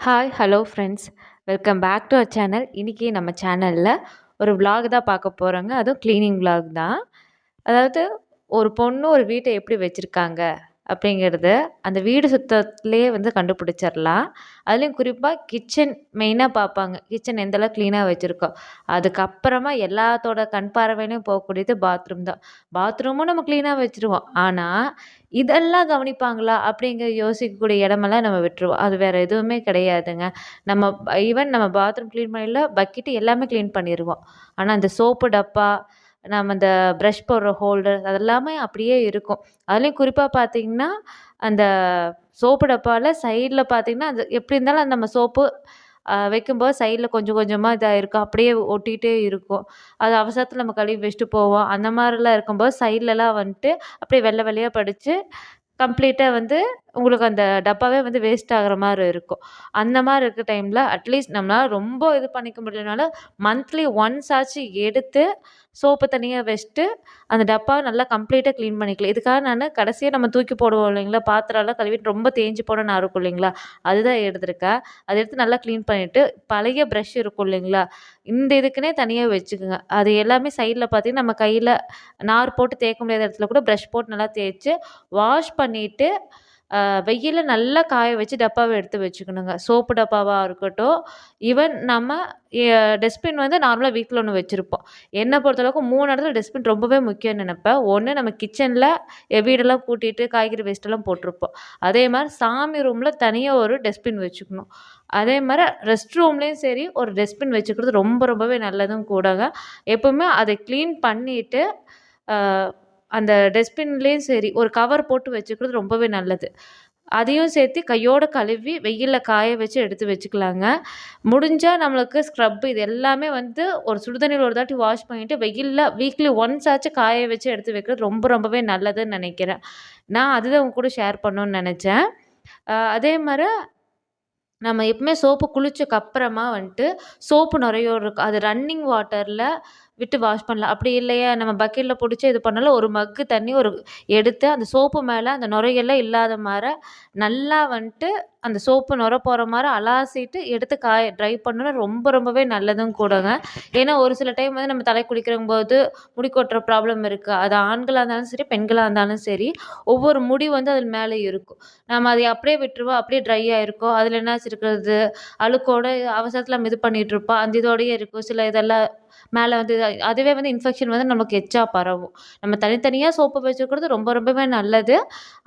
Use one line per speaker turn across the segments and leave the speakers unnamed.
Hi hello friends welcome back to our channel இன்றைக்கி நம்ம சேனலில் ஒரு விலாக் தான் பார்க்க போகிறோங்க அதுவும் க்ளீனிங் விலாக் தான். அதாவது ஒரு பொண்ணு ஒரு வீட்டை எப்படி வச்சுருக்காங்க? அப்படிங்கிறது அந்த வீடு சுத்தத்துலேயே வந்து கண்டுபிடிச்சிடலாம் அதுலேயும் குறிப்பாக கிச்சன் மெயினாக பார்ப்பாங்க. கிச்சன் எந்தளவு க்ளீனாக வச்சுருக்கோம் அதுக்கப்புறமா எல்லாத்தோட கண் பார்வையிலையும் போகக்கூடியது பாத்ரூம் தான். பாத்ரூமும் நம்ம க்ளீனாக வச்சுருவோம். ஆனால் இதெல்லாம் கவனிப்பாங்களா அப்படிங்கிற யோசிக்கக்கூடிய இடமெல்லாம் நம்ம விட்டுருவோம். அது வேறு எதுவுமே கிடையாதுங்க. நம்ம ஈவன் நம்ம பாத்ரூம் க்ளீன் பண்ணல பக்கெட்டு எல்லாமே க்ளீன் பண்ணிடுவோம் ஆனால் அந்த சோப்பு டப்பா நம்ம இந்த ப்ரஷ் போடுற ஹோல்டர் அதெல்லாமே அப்படியே இருக்கும். அதுலேயும் குறிப்பாக பார்த்தீங்கன்னா அந்த சோப்பு டப்பாவில் சைடில் பார்த்தீங்கன்னா அது எப்படி இருந்தாலும் அந்த நம்ம சோப்பு வைக்கும்போது சைடில் கொஞ்சம் கொஞ்சமாக இதாக இருக்கும். அப்படியே ஒட்டிகிட்டே இருக்கும். அது அவசரத்தில் நம்ம கழுவி வச்சுட்டு போவோம். அந்த மாதிரிலாம் இருக்கும்போது சைட்லலாம் வந்துட்டு அப்படியே வெள்ளை வெள்ளையாக படித்து கம்ப்ளீட்டாக வந்து உங்களுக்கு அந்த டப்பாவே வந்து வேஸ்ட் ஆகிற மாதிரி இருக்கும். அந்த மாதிரி இருக்க டைமில் அட்லீஸ்ட் நம்மளால் ரொம்ப இது பண்ணிக்க முடியலனாலும் மந்த்லி ஒன்ஸ் ஆச்சு எடுத்து சோப்பு தனியாக வச்சுட்டு அந்த டப்பாவை நல்லா கம்ப்ளீட்டாக க்ளீன் பண்ணிக்கலாம். இதுக்காக நான் கடைசியாக நம்ம தூக்கி போடுவோம் இல்லைங்களா? பாத்திரம்லாம் கழுவிட்டு ரொம்ப தேஞ்சு போன நான் இருக்கும் இல்லைங்களா? அதுதான் எடுத்திருக்கேன். அதை எடுத்து நல்லா க்ளீன் பண்ணிவிட்டு பழைய ப்ரஷ் இருக்கும் இல்லைங்களா? இந்த இதுக்குன்னே தனியாக வச்சுக்கோங்க. அது எல்லாமே சைடில் பார்த்தீங்கன்னா நம்ம கையில் நார் போட்டு தேய்க்க முடியாத இடத்துல கூட ப்ரஷ் போட்டு நல்லா தேய்ச்சி வாஷ் பண்ணிவிட்டு வெயிலில் நல்லா காய வச்சு டப்பாவை எடுத்து வச்சுக்கணுங்க. சோப்பு டப்பாவாக இருக்கட்டும். ஈவன் நம்ம டஸ்ட்பின் வந்து நார்மலாக வீட்டில் ஒன்று வச்சுருப்போம். என்னை பொறுத்தளவுக்கு மூணு இடத்துல டஸ்ட்பின் ரொம்பவே முக்கியம்னு நினைப்பேன். ஒன்று நம்ம கிச்சனில் வீடெல்லாம் கூட்டிகிட்டு காய்கறி வேஸ்ட்டெல்லாம் போட்டிருப்போம். அதே மாதிரி சாமி ரூமில் தனியாக ஒரு டஸ்ட்பின் வச்சுக்கணும். அதே மாதிரி ரெஸ்ட் ரூம்லேயும் சரி ஒரு டஸ்ட்பின் வச்சுக்கிறது ரொம்ப ரொம்பவே நல்லதும் கூடங்க. எப்போவுமே அதை க்ளீன் பண்ணிவிட்டு அந்த டஸ்ட்பின்லேயும் சரி ஒரு கவர் போட்டு வச்சுக்கிறது ரொம்பவே நல்லது. அதையும் சேர்த்து கையோடு கழுவி வெயிலில் காய வச்சு எடுத்து வச்சுக்கலாங்க. முடிஞ்சால் நம்மளுக்கு ஸ்க்ரப்பு இது எல்லாமே வந்து ஒரு சுடுதண்ணியில் ஒரு தாட்டி வாஷ் பண்ணிவிட்டு வெயிலில் வீக்லி ஒன்ஸ் ஆச்சு காய வச்சு எடுத்து வைக்கிறது ரொம்ப ரொம்பவே நல்லதுன்னு நினைக்கிறேன். நான் அதுதான் உங்க கூட ஷேர் பண்ணணுன்னு நினச்சேன். அதே மாதிரி நம்ம எப்பவுமே சோப்பு குளிச்சக்கப்புறமா வந்துட்டு சோப்பு நிறைய இருக்கும் அது ரன்னிங் வாட்டரில் விட்டு வாஷ் பண்ணலாம். அப்படி இல்லையா நம்ம பக்கெட்டில் பிடிச்சி இது பண்ணாலும் ஒரு மக்கு தண்ணி ஒரு எடுத்து அந்த சோப்பு மேலே அந்த நுரையெல்லாம் இல்லாத மாதிரி நல்லா வந்துட்டு அந்த சோப்பு நுர போகிற மாதிரி அலாசிட்டு எடுத்து காய ட்ரை பண்ணணும் ரொம்ப ரொம்பவே நல்லதும் கூடங்க. ஏன்னா ஒரு சில டைம் வந்து நம்ம தலை குளிக்கிறங்கும் போது முடி கொட்டுற ப்ராப்ளம் இருக்குது அது ஆண்களாக இருந்தாலும் சரி பெண்களாக இருந்தாலும் சரி ஒவ்வொரு முடி வந்து அதில் மேலே இருக்கும். நம்ம அதை அப்படியே விட்டுருவோம். அப்படியே ட்ரை ஆகிருக்கோம் அதில் என்னாச்சு இருக்கிறது அழுக்கோட அவசரத்தில் நம்ம இது பண்ணிகிட்டு இருப்போம். அந்த இதோடையே இருக்கும். சில இதெல்லாம் மேலே வந்து அதுவே வந்து இன்ஃபெக்ஷன் வந்து நமக்கு எச்சா பரவும். நம்ம தனித்தனியாக சோப்பை வச்சுக்கிறது ரொம்ப ரொம்பவே நல்லது.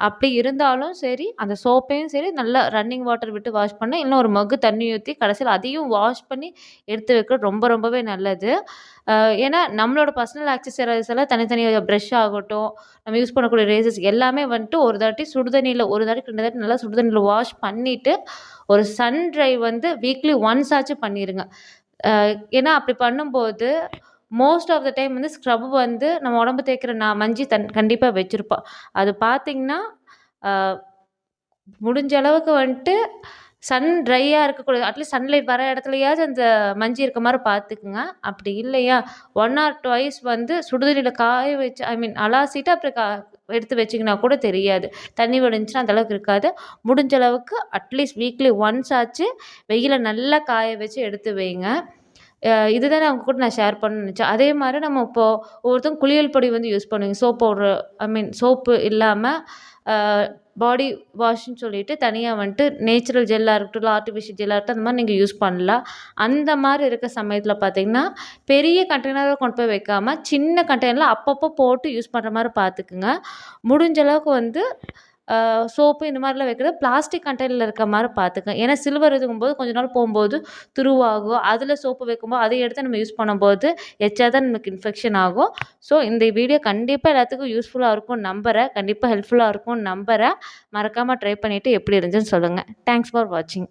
அப்படி இருந்தாலும் சரி அந்த சோப்பையும் சரி நல்லா ரன்னிங் வாட்டர் விட்டு வாஷ் பண்ண இன்னும் ஒரு மகு தண்ணி ஊற்றி கடைசியில் அதையும் வாஷ் பண்ணி எடுத்து வைக்கிறது ரொம்ப ரொம்பவே நல்லது. ஏன்னா நம்மளோட பர்சனல் ஆக்சசரிஸ் எல்லாம் தனித்தனியாக ப்ரெஷ் ஆகட்டும் நம்ம யூஸ் பண்ணக்கூடிய ரேசஸ் எல்லாமே வந்துட்டு ஒரு தாட்டி சுடுதண்ணியில் ஒரு தாட்டி ரெண்டு தாட்டி நல்லா சுடுதண்ணியில் வாஷ் பண்ணிவிட்டு ஒரு சன் ட்ரை வந்து வீக்லி ஒன்ஸ் ஆச்சும் பண்ணிடுங்க ஏன்னா அப்படி பண்ணும்போது மோஸ்ட் ஆஃப் த டைம் வந்து ஸ்க்ரப் வந்து நம்ம உடம்பு தேய்க்கிற நான் மஞ்சி தன் கண்டிப்பாக வச்சுருப்போம் அது பார்த்திங்கன்னா முடிஞ்ச அளவுக்கு வந்துட்டு சன் ட்ரையாக இருக்கக்கூடாது. அட்லீஸ்ட் சன்லைட் வர இடத்துலையாச்சும் அந்த மஞ்சி இருக்க மாதிரி பார்த்துக்குங்க அப்படி இல்லையா? ஒன் ஆர் டுவைஸ் வந்து சுடுதண்ணியில் காய வச்சு ஐ மீன் அலாசிட்டு அப்புறம் கா எடுத்து வச்சிங்கன்னா கூட தெரியாது. தண்ணி வடிஞ்சுன்னா அந்தளவுக்கு இருக்காது. முடிஞ்ச அளவுக்கு அட்லீஸ்ட் வீக்லி ஒன்ஸ் ஆச்சு வெயிலில் நல்லா காய வச்சு எடுத்து வைங்க. இதுதான் அவங்க கூட நான் ஷேர் பண்ணணும்னு நினச்சேன். அதே மாதிரி நம்ம இப்போது ஒவ்வொருத்தவங்க குளியல் பொடி வந்து யூஸ் பண்ணுவீங்க. Soap powder I mean soap இல்லாமல் பாடி வாஷ்ன்னு சொல்லிட்டு தனியாக வந்துட்டு நேச்சுரல் ஜெல்லாக இருக்கட்டும் இல்லை ஆர்டிஃபிஷியல் ஜெல்லாக இருக்கட்டும் அந்த மாதிரி நீங்கள் யூஸ் பண்ணலாம். அந்த மாதிரி இருக்க சமயத்தில் பார்த்தீங்கன்னா பெரிய கண்டெய்னராக கொண்டு போய் வைக்காமல் சின்ன கண்டெய்னரில் அப்பப்போ போட்டு யூஸ் பண்ணுற மாதிரி பார்த்துக்குங்க முடிஞ்ச அளவுக்கு வந்து சோப்பு இந்த மாதிரிலாம் வைக்கிறது பிளாஸ்டிக் கண்டெய்னரில் இருக்க மாதிரி பார்த்துக்கங்க. ஏன்னா சில்வர் இதுங்கும்போது கொஞ்ச நாள் போகும்போது துருவாகும். அதில் சோப்பு வைக்கும்போது அதை எடுத்து நம்ம யூஸ் பண்ணும்போது எச்சா தான் நமக்கு இன்ஃபெக்ஷன் ஆகும். ஸோ இந்த வீடியோ கண்டிப்பாக எல்லாத்துக்கும் யூஸ்ஃபுல்லாக இருக்கும் நம்புகிறேன் கண்டிப்பாக ஹெல்ப்ஃபுல்லாக இருக்கும் நம்புகிறேன் மறக்காமல் ட்ரை பண்ணிவிட்டு எப்படி இருந்துச்சுன்னு சொல்லுங்கள் தேங்க்ஸ் ஃபார் வாட்சிங்